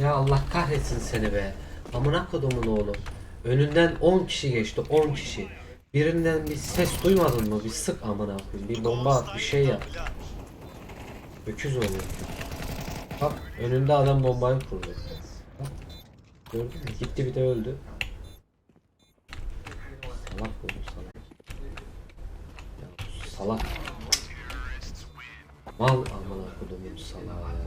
Ya Allah kahretsin seni be. Amına kodumun oğlu. Önünden 10 kişi geçti 10 kişi. Birinden bir ses duymadın mı? Bir sık amına koyayım. Bir bomba at bir şey yap. Öküz oluyor. Bak önünde adam bombayı kurdu. Bak, Gördün mü? Gitti bir de öldü. Salak bu bu salak. Ya, salak. Mal amına kodumun salağı ya.